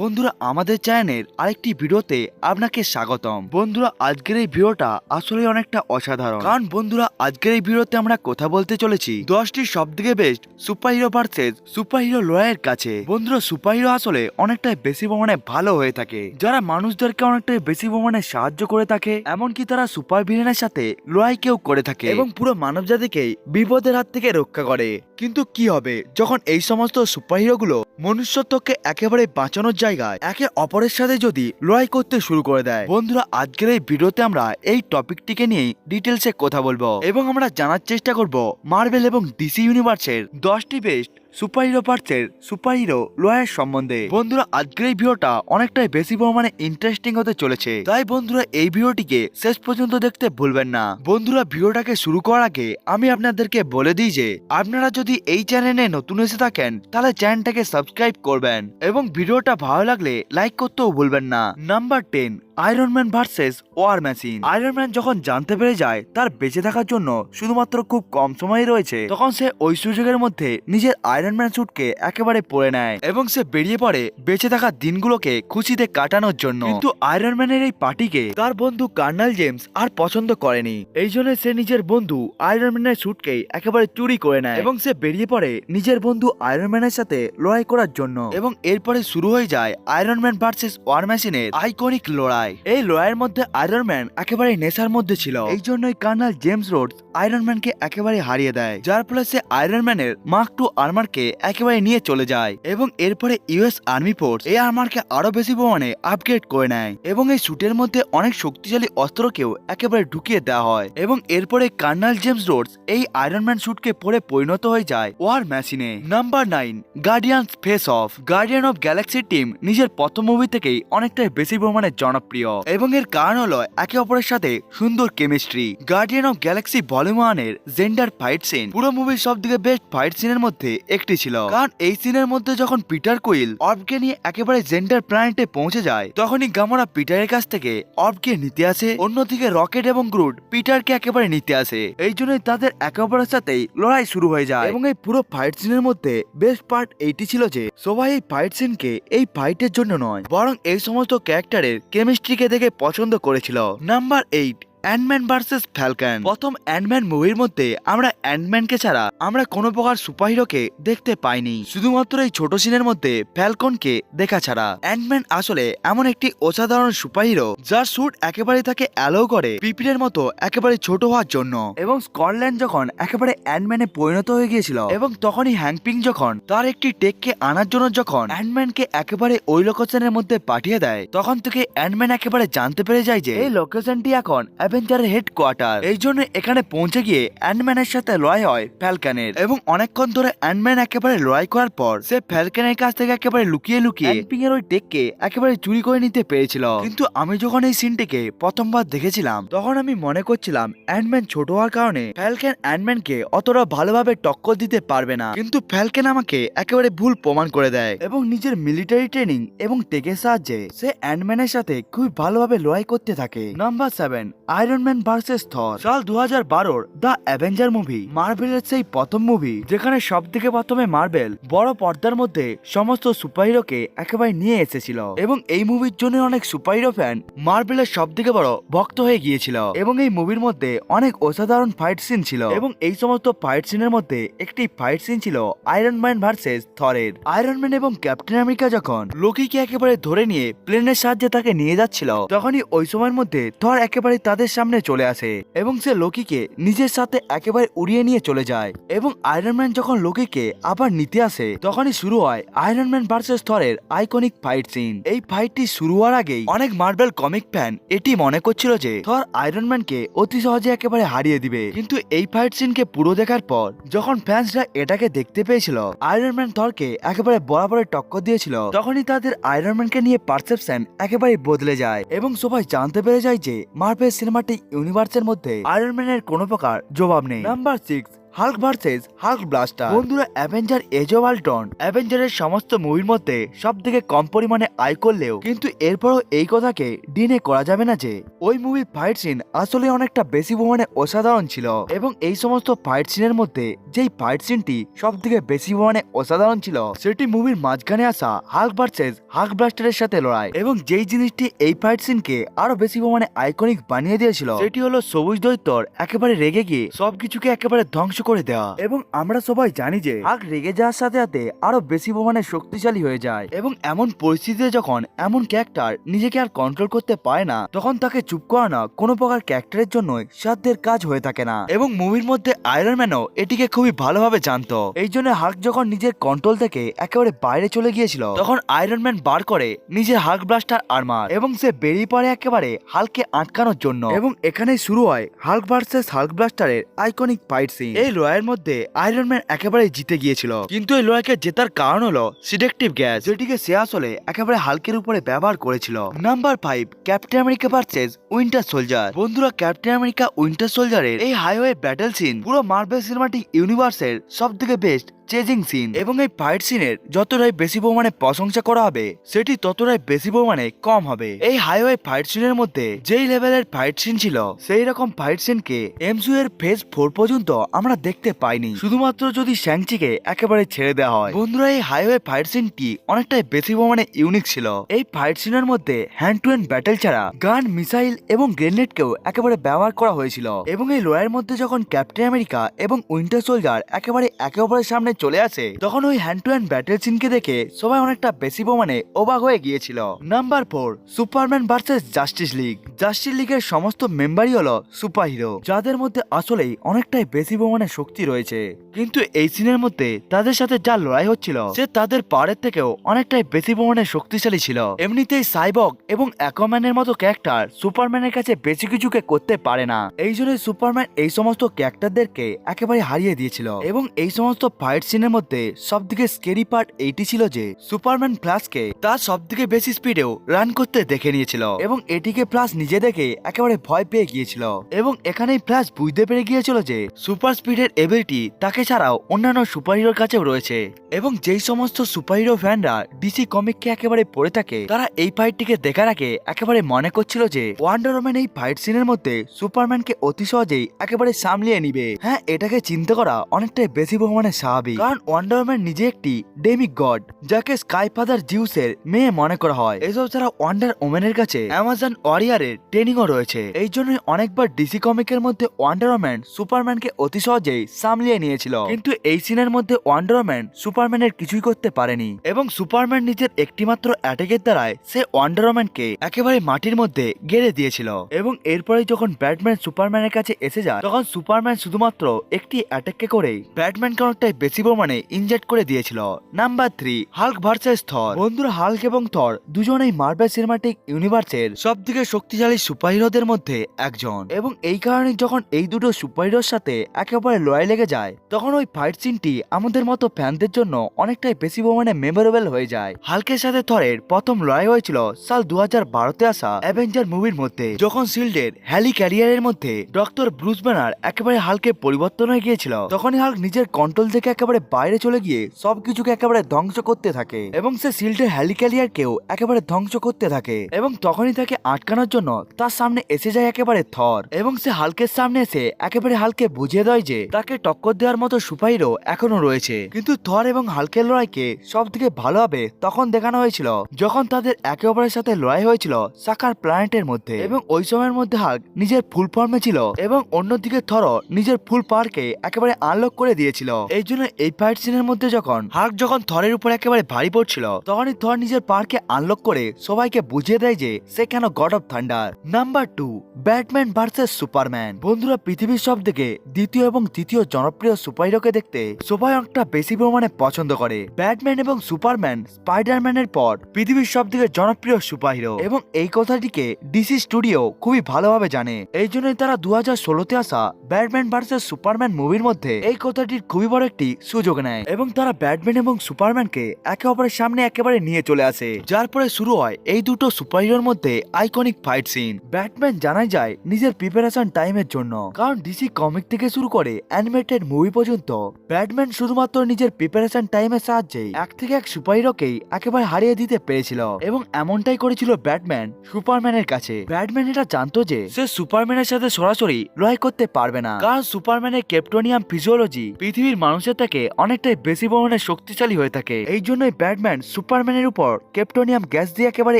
বন্ধুরা, আমাদের চ্যানেলের আরেকটি ভিডিওতে আপনাকে স্বাগতম। বন্ধুরা, আজকের এই ভিডিওটা আসলে অনেকটা অসাধারণ। কারণ বন্ধুরা, আজকের এই ভিডিওতে আমরা কথা বলতে চলেছি দশটি সব থেকে best super hero versus super hero লয়ের কাছে। বন্ধুরা সুপার হিরো আসলে অনেকটাই বেশি পরিমাণে ভালো হয়ে থাকে। যারা মানুষদেরকে অনেকটাই বেশি পরিমাণে সাহায্য করে থাকে, এমনকি তারা সুপার ভিলেনের সাথে লড়াইকেও করে থাকে এবং পুরো মানব জাতিকেই বিপদের হাত থেকে রক্ষা করে। কিন্তু কি হবে, যখন এই সমস্ত সুপার হিরোগুলো মনুষ্যত্বকে একেবারে বাঁচানোর জায়গায় একে অপরের সাথে যদি লড়াই করতে শুরু করে দেয়। বন্ধুরা, আজকের এই ভিডিওতে আমরা এই টপিকটিকে নিয়ে ডিটেলসে কথা বলব এবং আমরা জানার চেষ্টা করব মার্বেল এবং ডিসি ইউনিভার্সের দশটি বেস্ট সুপার হিরো পার্টসের সুপার হিরো লয়ের সম্বন্ধে। বন্ধুরা, আজকের এই ভিডিওটা অনেকটাই বেশি পরিমাণে ইন্টারেস্টিং হতে চলেছে। তাই বন্ধুরা, এই ভিডিওটিকে শেষ পর্যন্ত দেখতে ভুলবেন না। বন্ধুরা, ভিডিওটাকে শুরু করার আগে আমি আপনাদেরকে বলে দিই যে, আপনারা যদি এই চ্যানেলে নতুন এসে থাকেন, তাহলে চ্যানেলটাকে সাবস্ক্রাইব করবেন এবং ভিডিওটা ভালো লাগলে লাইক করতেও ভুলবেন না। Number ten Iron Man versus War Machine Iron Man যখন জানতে পেরে যায়, তার বেঁচে থাকার জন্য শুধুমাত্র খুব কম সময় রয়েছে, তখন সে ওই সুযোগের মধ্যে নিজের আয়রন ম্যান স্যুটকে একেবারে পরে নেয় এবং সে বেরিয়ে পড়ে বেঁচে থাকা দিনগুলোকে খুশিতে কাটানোর জন্য। কিন্তু আয়রন ম্যানের এই পার্টিকে তার বন্ধু কার্নাল জেমস আর পছন্দ করেনি। এই জন্য সে নিজের বন্ধু আয়রন ম্যানের স্যুটকে একেবারে চুরি করে নেয় এবং সে বেরিয়ে পড়ে নিজের বন্ধু আয়রন ম্যানের সাথে লড়াই করার জন্য। এবং এরপরে শুরু হয়ে যায় আয়রন ম্যান ভার্সেস ওয়ার মেশিনের আইকনিক লড়াই। এই লড়াইয়ের মধ্যে আয়রন ম্যান একেবারে নেশার মধ্যে ছিল। এই জন্যই কার্নাল জেমস রোড আয়রন ম্যানকে একেবারে হারিয়ে দেয়, যার ফলে সে আয়রন ম্যানের মার্ক টু আর্মারকে একেবারে নিয়ে চলে যায় এবং এরপরে ইউএস আর্মি ফোর্স এই আর্মারকে আরও বেশি পরিমাণে আপগ্রেড করে নেয় এবং এই শুটের মধ্যে অনেক শক্তিশালী অস্ত্রকেও একেবারে ঢুকিয়ে দেওয়া হয় এবং এরপরে কার্নাল জেমস রোডস এই আয়রন ম্যান স্যুটকে পরে পরিণত হয়ে যায় ওয়ার মেশিনে number nine Guardians face off Guardian of Galaxy team নিজের প্রথম মুভি থেকেই অনেকটাই বেশি পরিমাণে জনপ্রিয়। এবং এর কারণ হলো একে অপরের সাথে সুন্দর chemistry Guardian of Galaxy volume ওয়ানের জেন্ডার ফাইট সিন পুরো মুভির সব থেকে বেস্ট ফাইট সিনের মধ্যে একটি ছিল। কারণ এই সিনের মধ্যে যখন পিটার কুইল অর্বকে নিয়ে একেবারে জেন্ডার প্ল্যানেটে পৌঁছে যায়, তখনই গামরা পিটারের কাছ থেকে অর্বকে নিতে আসে। অন্যদিকে রকেট এবং গ্রুড পিটারকে একেবারে নিতে আসে। এই জন্যই তাদের একে অপরের সাথেই লড়াই শুরু হয়ে যায়। এবং এই পুরো ফাইট সিনের মধ্যে বেস্ট পার্ট এইটি ছিল যে, সবাই এই ফাইট সিনকে এই ফাইটের জন্য নয়, বরং এই সমস্ত ক্যারেক্টারের কেমিস্ট্রিকে দেখে পছন্দ করেছিল। Number eight. Antman versus Falcon প্রথম অ্যান্ডম্যান মুভির মধ্যে আমরা অ্যান্ডম্যানকে ছাড়া আমরা কোনো প্রকার সুপারহিরোকে দেখতে পাইনি। শুধুমাত্র এই ছোট সিনের মধ্যে ফ্যালকনকে দেখা ছাড়া। অ্যান্ডম্যান আসলে এমন একটি অসাধারণ সুপারহিরো যার স্যুট একেবারে তাকে অ্যালো করে পিপিলের মতো একেবারে ছোট হওয়ার জন্য। এবং স্কটল্যান্ড যখন একেবারে অ্যান্ডম্যানে পরিণত হয়ে গিয়েছিল এবং তখনই হ্যাংপিং যখন তার একটি টেককে আনার জন্য যখন অ্যান্ডম্যানকে একেবারে ওই লোকেশনের মধ্যে পাঠিয়ে দেয়, তখন থেকে অ্যান্ডম্যান একেবারে জানতে পেরে যায় যে এই লোকেশনটি এখন অ্যাভেঞ্জারের হেডকোয়ার্টার এই জন্য এখানে পৌঁছে গিয়ে অ্যান্ডম্যানের সাথে লড়াই হয় ফ্যালকানের এবং অনেকক্ষণ ধরে অ্যান্ডম্যান একেবারে লড়াই করার পর সে ফ্যালকানের কাছ থেকে একেবারে লুকিয়ে লুকিয়ে হ্যাংপিং এর ওই টেককে একেবারে চুরি করে নিতে পেরেছিল। কিন্তু আমি যখন এই সিনটিকে প্রথমবার দেখেছিলাম, তখন আমি মনে করছিলাম অ্যান্ডম্যান ছোট হওয়ার কারণে ফ্যালকেন অ্যান্ডম্যানকে অতটা ভালোভাবে টক্কর দিতে পারবে না। কিন্তু ফ্যালকেন আমাকে একেবারে ভুল প্রমাণ করে দেয় এবং নিজের মিলিটারি ট্রেনিং এবং টেকের সাহায্যে সে অ্যান্ডম্যানের সাথে খুব ভালোভাবে লড়াই করতে থাকে। Number seven Iron Man versus Thor সাল দু হাজার বারোর দ্য অ্যাভেঞ্জার মুভি মার্বেলের সেই প্রথম মুভি যেখানে সব থেকে প্রথমে মার্বেল বড় পর্দার মধ্যে সমস্ত সুপারহিরোকে একেবারে নিয়ে এসেছিল। এবং এই মুভির জন্য অনেক সুপারহিরো ফ্যান মার্বেলের সব থেকে বড় ভক্ত হয়ে গিয়েছিল। এবং এই মুভির মধ্যে অনেক অসাধারণ ফাইট সিন ছিল। এবং এই সমস্ত ফাইট সিনের মধ্যে একটি ফাইট সিন ছিল আয়রন ম্যান ভার্সেস থরের আয়রন ম্যান এবং ক্যাপ্টেন আমেরিকা যখন লোকিকে একেবারে ধরে নিয়ে প্লেনের সাহায্যে তাকে নিয়ে যাচ্ছিল, তখনই ওই সময়ের মধ্যে থর একেবারে তাদের সামনে চলে আসে এবং সে লোকিকে নিজের সাথে একেবারে উড়িয়ে নিয়ে চলে যায় এবং আয়রন ম্যান যখন লোকিকে আবার নিতে আসে, তখনই শুরু হয় আয়রন ম্যান ভার্সেস থরের আইকনিক ফাইট সিন এই ফাইটটি শুরু হওয়ার আগেই অনেক মার্বেল কমিক ফ্যান এটি মনে করছিল যে থর আয়রন ম্যানকে অতি সহজে একেবারে হারিয়ে দিবে। কিন্তু এই ফাইট সিনকে পুরো দেখার পর, যখন ফ্যান্সরা এটাকে দেখতে পেয়েছিল আয়রন ম্যান থরকে একেবারে বরাবরে টক্কর দিয়েছিল, তখনই তাদের আয়রন ম্যানকে নিয়ে পারসেপশন একেবারে বদলে যায় এবং সবাই জানতে পেরে যায় যে মার্বেল সিনেমাটিক ইউনিভার্সের মধ্যে আয়রন ম্যানের কোনো প্রকার জবাব নেই। Number six Hulk versus, Hulk buster. বন্ধুরা, অ্যাভেঞ্জার এজ অফ আল্টন অ্যাভেঞ্জারের সমস্ত মুভির মধ্যে সব থেকে কম পরিমাণে আয় করলেও কিন্তু এরপরও এই কথাকে ডিনে করা যাবে না যে, ওই মুভির ফাইট সিন আসলে অনেকটা বেশি পরিমাণে অসাধারণ ছিল এবং এই সমস্ত ফাইট সিনের মধ্যে যেই ফাইট সিনটি সব থেকে বেশি পরিমাণে অসাধারণ ছিল, সেটি মুভির মাঝখানে আসা হাল্ক ভার্সেস, হাল্ক ব্লাস্টারের সাথে লড়াই এবং যেই জিনিসটি এই ফাইট সিনকে আরও বেশি পরিমাণে আইকনিক বানিয়ে দিয়েছিল, সেটি হলো সবুজ দৈত্যর একেবারে রেগে গিয়ে সবকিছুকে একেবারে ধ্বংস করে দেওয়া এবং আমরা সবাই জানি যে হাল্ক রেগে যাওয়ার সাথে সাথে আরও বেশি পরিমাণে শক্তিশালী হয়ে যায়। এবং এমন পরিস্থিতিতে যখন এমন ক্যারেক্টার নিজেকে আর কন্ট্রোল করতে পারে না তখন তাকে চুপ করানো কোনো প্রকার ক্যারেক্টারের জন্যই সাধ্যের কাজ হয়ে থাকে না। এবং মুভির মধ্যে আয়রন ম্যানও এটিকে খুবই ভালোভাবে জানতো। এই জন্য হাল্ক যখন নিজের কন্ট্রোল থেকে একেবারে বাইরে চলে গিয়েছিল তখন আয়রন ম্যান বার করে নিজের হাল্ক ব্লাস্টার আর্মার এবং সে বেরিয়ে পড়ে একেবারে হালকে আটকানোর জন্য। এবং এখানেই শুরু হয় হাল্ক ভার্সেস হাল্ক ব্লাস্টারের আইকনিক ফাইট সিন এই লড়াইয়ের মধ্যে আয়রন ম্যান একেবারে জিতে গিয়েছিল। কিন্তু এই লড়াইকে জেতার কারণ হলো সিডেকটিভ গ্যাস যেটিকে সে আসলে একেবারে হালকের উপরে ব্যবহার করেছিল। Number five Captain America versus Winter Soldier বন্ধুরা ক্যাপ্টেন আমেরিকা উইন্টার সোলজারের এই হাইওয়ে ব্যাটেল সিন পুরো মার্বেল সিনেমাটিক ইউনিভার্সের সব থেকে বেস্ট চেজিং সিন এবং এই ফাইট সিনের যতটাই বেশি পরিমাণে প্রশংসা করা হবে, সেটি ততটাই বেশি পরিমাণে কম হবে। এই হাইওয়ে ফাইট সিনের মধ্যে যেই লেভেলের ফাইট সিন ছিল, সেই রকম ফাইট সিনকে এমসু এর ফেজ ফোর পর্যন্ত আমরা দেখতে পাইনি। শুধুমাত্র যদি শ্যাংচিকে একেবারে ছেড়ে দেওয়া হয়। বন্ধুরা, এই হাইওয়ে ফাইট সিনটি অনেকটাই বেশি পরিমাণে ইউনিক ছিল। এই ফাইট সিনের মধ্যে হ্যান্ড টু হ্যান্ড ব্যাটেল ছাড়া গান মিসাইল এবং গ্রেনেডকেও একেবারে ব্যবহার করা হয়েছিল। এবং এই লড়াইয়ের মধ্যে যখন ক্যাপ্টেন আমেরিকা এবং উইন্টার সোলজার একেবারে একে অপরের সামনে চলে আসে, তখন ওই হ্যান্ড টু হ্যান্ড ব্যাটেল সিনকে দেখে সবাই অনেকটা বেশি পরিমাণে অবাক হয়ে গিয়েছিল। Number four Superman versus Justice League Justice লিগের সমস্ত মেম্বারই হলো সুপার হিরো যাদের মধ্যে আসলেই অনেকটাই বেশি পরিমাণে শক্তি রয়েছে। কিন্তু এই সিনের মধ্যে তাদের সাথে যা লড়াই হচ্ছিল, সে তাদের পাওয়ারের থেকেও অনেকটাই বেশি পরিমাণে শক্তিশালী ছিল। এমনিতেই সাইবক এবং অ্যাকোম্যানের মতো ক্যারেক্টার সুপারম্যানের কাছে বেশি কিছুকে করতে পারে না। এই জন্য সুপারম্যান এই সমস্ত ক্যারেক্টারদেরকে একেবারে হারিয়ে দিয়েছিল। এবং এই সমস্ত ফাইট সিনের মধ্যে সব থেকে স্কেরি পার্ট এইটি ছিল যে সুপারম্যান ফ্লাশকে তার সব থেকে বেশি স্পিডেও রান করতে দেখে নিয়েছিল এবং এটিকে ফ্লাশ নিজে দেখে একেবারে ভয় পেয়ে গিয়েছিল এবং এখানেই ফ্লাশ বুঝতে পেরে গিয়েছিল যে সুপার স্পিডের এবিলিটি তাকে ছাড়াও অন্যান্য সুপারহিরোর কাছেও রয়েছে এবং যেই সমস্ত সুপারহিরো ফ্যানরা ডিসি কমিককে একেবারে পড়ে থাকে, তারা এই ফাইটটিকে দেখার আগে একেবারে মনে করছিল যে ওয়ান্ডার ওম্যান এই ফাইট সিনের মধ্যে সুপারম্যানকে অতি সহজেই একেবারে সামলিয়ে নিবে। হ্যাঁ এটাকে চিন্তা করা অনেকটাই বেশি পরিমাণে স্বাভাবিক। কারণ ওয়ান্ডার ওম্যান নিজে একটি ডেমিক গড যাকে স্কাই ফাদার জিউসের মেয়ে মনে করা হয়। এসব ছাড়া ওয়ান্ডার ওম্যানের কাছে অ্যামাজন ওয়ারিয়ারের ট্রেনিংও রয়েছে। এই জন্যই অনেকবার ডিসি কমিকের মধ্যে ওয়ান্ডার ওম্যান সুপারম্যানকে অতি সহজেই সামলিয়ে নিয়েছিল। কিন্তু এই সিনের মধ্যে ওয়ান্ডার ওম্যান সুপারম্যানের কিছুই করতে পারেনি। এবং সুপারম্যান নিজের একটিমাত্র অ্যাটাকের দ্বারায় সে ওয়ান্ডার ওম্যানকে একেবারে মাটির মধ্যে গেড়ে দিয়েছিল। এবং এরপরে যখন ব্যাটম্যান সুপারম্যানের কাছে এসে যায়, তখন সুপারম্যান শুধুমাত্র একটি অ্যাটাককে করেই ব্যাটম্যানকে অনেকটাই বেশি পরিমাণে ইনজেক্ট করে দিয়েছিল। Number three Hulk versus Thor. বন্ধুরা, হাল্ক এবং থর দুজনেই মার্বেল সিনেমাটিক ইউনিভার্সের সব থেকে শক্তিশালী সুপারহিরোদের মধ্যে একজন। এবং এই কারণে যখন এই দুটো সুপারহিরোর সাথে একেবারে লড়াই লেগে যায়, তখন ওই ফাইট সিনটি আমাদের মতো ফ্যানদের জন্য অনেকটাই বেশি পরিমাণে মেমোরেবল হয়ে যায়। হালকের সাথে থরের প্রথম লড়াই হয়েছিল সাল দু হাজার বারোতে আসা অ্যাভেঞ্জার মুভির মধ্যে, যখন শিল্ডের হ্যালি ক্যারিয়ারের মধ্যে ডক্টর ব্রুস ব্যানার একেবারে হালকে পরিবর্তন হয়ে গিয়েছিল, তখনই হাল্ক নিজের কন্ট্রোল থেকে একেবারে বাইরে চলে গিয়ে সবকিছুকে একেবারে ধ্বংস করতে থাকে। এবং সে শিল্ডের হ্যালি ক্যারিয়ারকেও একেবারে ধ্বংস করতে থাকে। এবং তখনই তাকে আটকানোর জন্য তার সামনে এসে যায় একেবারে থর। এবং সে হালকের সামনে এসে একেবারে হালকে বুঝিয়ে দেয় যে তাকে টক্কর দেওয়ার মতো সুপাইরও এখনও রয়েছে। কিন্তু থর এবং হালকের লড়াইকে সব থেকে ভালোভাবে তখন দেখানো হয়েছিল, যখন তাদের একে অপরের সাথে লড়াই হয়েছিল সাকার প্ল্যানেটের মধ্যে। এবং ওই সময়ের মধ্যে হাল্ক নিজের ফুল ফর্মে ছিল এবং অন্যদিকে থর নিজের ফুল পাওয়ারকে একেবারে আনলক করে দিয়েছিল। এই জন্য এই ফাইট সিনের মধ্যে যখন হাল্ক যখন থরের উপর একেবারে ভারী পড়ছিল, তখনই থর নিজের পাওয়ারকে আনলক করে সবাইকে বুঝিয়ে দেয় যে সে কেন god of thunder number two Batman versus Superman বন্ধুরা, পৃথিবীর সব থেকে দ্বিতীয় এবং তৃতীয় জনপ্রিয় সুপারহিরোকে দেখতে সবাই অনেকটা বেশি পরিমাণে পছন্দ করে। ব্যাটম্যান এবং সুপারম্যান স্পাইডারম্যানের পর পৃথিবীর সব থেকে জনপ্রিয় সুপারহিরো এবং এই কথাটিকে ডিসি স্টুডিও খুবই ভালোভাবে জানে। এই জন্যই তারা দু হাজার ষোলোতে আসা ব্যাটম্যান ভার্সেস সুপারম্যান মুভির মধ্যে এই কথাটির খুবই বড় একটি সুযোগ নেয় এবং তারা ব্যাটম্যান এবং সুপারম্যানকে একে অপরের সামনে একেবারে নিয়ে চলে আসে, যার পরে শুরু হয় এই দুটো সুপারহিরোর মধ্যে আইকনিক ফাইট সিন ব্যাটম্যান জানাই যায় নিজের প্রিপারেশন টাইমের জন্য, কারণ ডিসি কমিক থেকে শুরু করে অ্যানিমেটেড মুভি পর্যন্ত ব্যাটম্যান শুধুমাত্র নিজের প্রিপারেশন টাইমের সাহায্যে এক থেকে এক সুপারহিরোকেই একেবারে হারিয়ে দিতে পেরেছিল এবং এমনটাই করেছিল ব্যাটম্যান সুপারম্যানের কাছে। ব্যাটম্যান এটা জানতো যে সে সুপারম্যানের সাথে সরাসরি লড়াই করতে পারবে না, কারণ সুপারম্যানের ক্যাপ্টোনিয়াম ফিজিওলজি পৃথিবীর মানুষের থেকে অনেকটাই বেশি পরিমাণে শক্তিশালী হয়ে থাকে। এই জন্যই ব্যাটম্যান সুপারম্যানের উপর ক্যাপ্টোনিয়াম গ্যাস দিয়ে একেবারে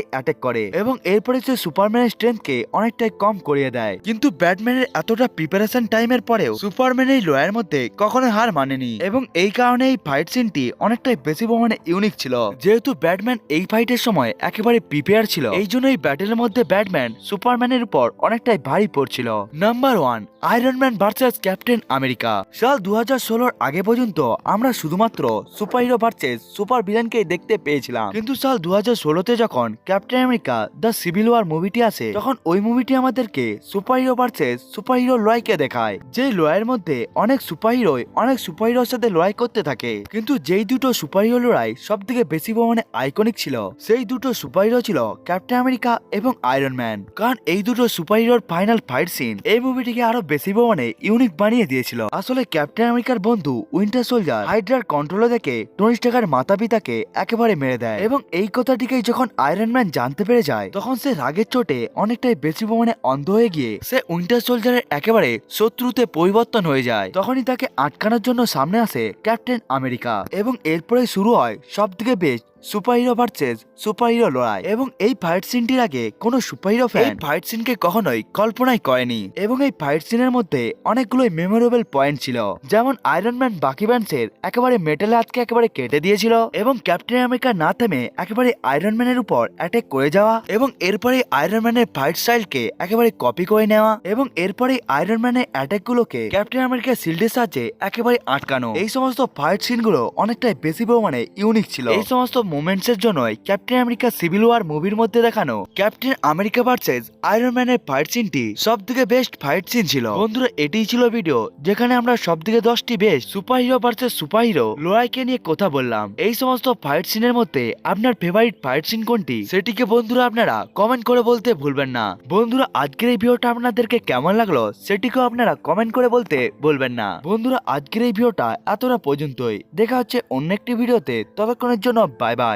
অ্যাটাক করে এবং এরপরে সে সুপারম্যানের স্ট্রেংথকে অনেকটাই কম করিয়ে দেয়। কিন্তু ব্যাটম্যানের এতটা প্রিপারেশন টাইমের পরেও সুপারম্যান এই লয়ের মধ্যে কখনো হার মানেনি এবং এই কারণে এই ফাইট সিনটি অনেকটাই বেশি পরিমাণে ইউনিক ছিল। যেহেতু ব্যাটম্যান এই ফাইটের সময় একেবারে প্রিপেয়ার ছিল, এই জন্য এই ব্যাটেলের মধ্যে ব্যাটম্যান সুপারম্যানের উপর অনেকটাই ভারী পড়ছিল। Number one Iron Man versus Captain America সাল দু হাজার আগে পর্যন্ত আমরা শুধুমাত্র সুপার হিরো ভার্সেস সুপার ভিলেনকে দেখতে পেয়েছিলাম। কিন্তু সাল দু হাজার যখন Captain America the Civil War মুভিটি আসে, তখন ওই মুভিটি আমাদেরকে super hero versus super hero লড়াইকে দেখায় যে লড়াইয়ের মধ্যে অনেক সুপার হিরোই অনেক সুপার হিরোর সাথে লড়াই করতে থাকে। কিন্তু যেই দুটো সুপার হিরো লড়াই সব থেকে বেশি পরিমাণে আইকনিক ছিল, সেই দুটো সুপার হিরো ছিল ক্যাপ্টেন আমেরিকা এবং আয়রন ম্যান কারণ এই দুটো সুপার হিরোর ফাইনাল ফাইট সিন এই মুভিটিকে আরও বেশি পরিমাণে ইউনিক বানিয়ে দিয়েছিল। আসলে ক্যাপ্টেন আমেরিকার বন্ধু উইন্টার সোলজার হাইড্রার কন্ট্রোলে দেখে টনি স্টার্কের মাতা পিতাকে একেবারে মেরে দেয় এবং এই কথাটিকেই যখন আয়রন ম্যান জানতে পেরে যায়, তখন সে রাগের চোটে অনেকটাই বেশি পরিমাণে অন্ধ হয়ে গিয়ে সে উইন্টার সোলজারের একেবারে শত্রুতে পরিবর্তন হয়ে যায়। তখনই তাকে আটকানোর জন্য সামনে আসে ক্যাপ্টেন আমেরিকা এবং এরপরে শুরু হয় সব থেকে বেশ super hero versus super hero লড়াই এবং এই ফাইট সিনটির আগে কোনো সুপার হিরো ফ্যান ফাইট সিনকে কখনোই কল্পনাই করেনি এবং এই ফাইট সিনের মধ্যে অনেকগুলোই মেমোরেবল পয়েন্ট ছিল। যেমন আয়রন ম্যান বাকি ব্যান্ডসের একেবারে মেটাল হাতকে একেবারে কেটে দিয়েছিল এবং ক্যাপ্টেন আমেরিকা না থেমে একেবারে আয়রন ম্যানের উপর অ্যাটাক করে যাওয়া এবং এরপরে আয়রন ম্যানের ফাইট স্টাইলকে একেবারে কপি করে নেওয়া এবং এরপরে আয়রন ম্যানের অ্যাটাক গুলোকে ক্যাপ্টেন আমেরিকা শিল্ডের সাহায্যে একেবারে আটকানো। এই সমস্ত ফাইট সিনগুলো অনেকটাই বেশি পরিমাণে ইউনিক ছিল। এই সমস্ত মোমেন্টস এর জন্যই ক্যাপ্টেন আমেরিকা সিভিল ওয়ার মুভির মধ্যে দেখানো। ক্যাপ্টেন আমেরিকা ভার্সেস আয়রন ম্যানের ফাইট সিনটি সব থেকে বেস্ট ফাইট সিন ছিল। বন্ধুরা, এটাই ছিল ভিডিও, যেখানে আমরা সব থেকে দশটি best super hero versus super hero লড়াইকে নিয়ে কথা বললাম। এই সমস্ত ফাইট সিনের মধ্যে আপনার ফেভারিট ফাইট সিন কোনটি? সেটিকে বন্ধুরা আপনারা কমেন্ট করে বলতে ভুলবেন না। বন্ধুরা, আজকের এই ভিডিওটা আপনাদেরকে কেমন লাগল সেটিকেও আপনারা কমেন্ট করে বলতে বলবেন না। বন্ধুরা, আজকের এই ভিডিওটা এতটা পর্যন্তই। দেখা হচ্ছে অন্য একটি ভিডিওতে। ততক্ষণের জন্য বাই বাই।